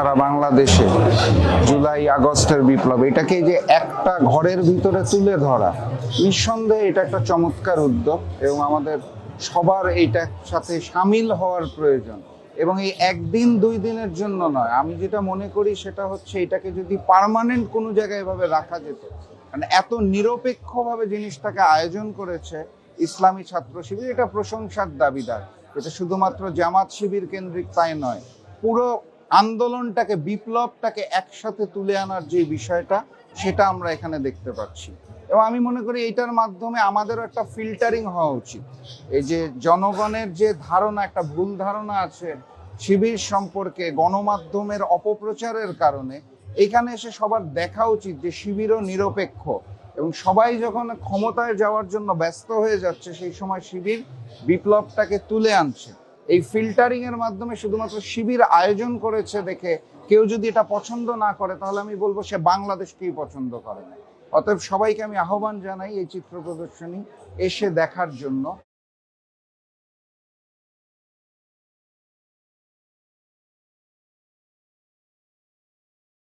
সারা বাংলাদেশে জুলাই, আগস্টের বিপ্লব। এটাকে যে একটা ঘরের ভিতরে তুলে ধরা, নিঃসন্দেহে এটা একটা চমৎকার উদ্যোগ এবং আমাদের সবার এইটার সাথে সামিল হওয়ার প্রয়োজন। এবং এই একদিন, দুই দিনের জন্য নয়, আমি যেটা মনে করি সেটা হচ্ছে এটাকে যদি পার্মানেন্ট কোনো জায়গায় এভাবে রাখা যেত মানে এত নিরপেক্ষভাবে জিনিসটাকে আয়োজন করেছে ইসলামী ছাত্র শিবির, এটা প্রশংসার দাবিদার। এটা শুধুমাত্র জামাত শিবির কেন্দ্রিক তাই নয়, পুরো আন্দোলনটাকে, বিপ্লবটাকে একসাথে তুলে আনার যে বিষয়টা, সেটা আমরা এখানে দেখতে পাচ্ছি। এবং আমি মনে করি এইটার মাধ্যমে আমাদেরও একটা ফিল্টারিং হওয়া উচিত। এই যে জনগণের যে ধারণা, একটা ভুল ধারণা আছে শিবির সম্পর্কে, গণমাধ্যমের অপপ্রচারের কারণে, এখানে এসে সবার দেখা উচিত যে শিবিরও নিরপেক্ষ। এবং সবাই যখন ক্ষমতায় যাওয়ার জন্য ব্যস্ত হয়ে যাচ্ছে, সেই সময় শিবির বিপ্লবটাকে তুলে আনছে। এই ফিল্টারিং এর মাধ্যমে শুধুমাত্র শিবির আয়োজন করেছে দেখে কেউ যদি এটা পছন্দ না করে, তাহলে আমি বলব সে বাংলাদেশকেই পছন্দ করে অতএব সবাইকে আমি আহ্বান জানাই এই চিত্র প্রদর্শনী এসে দেখার জন্য।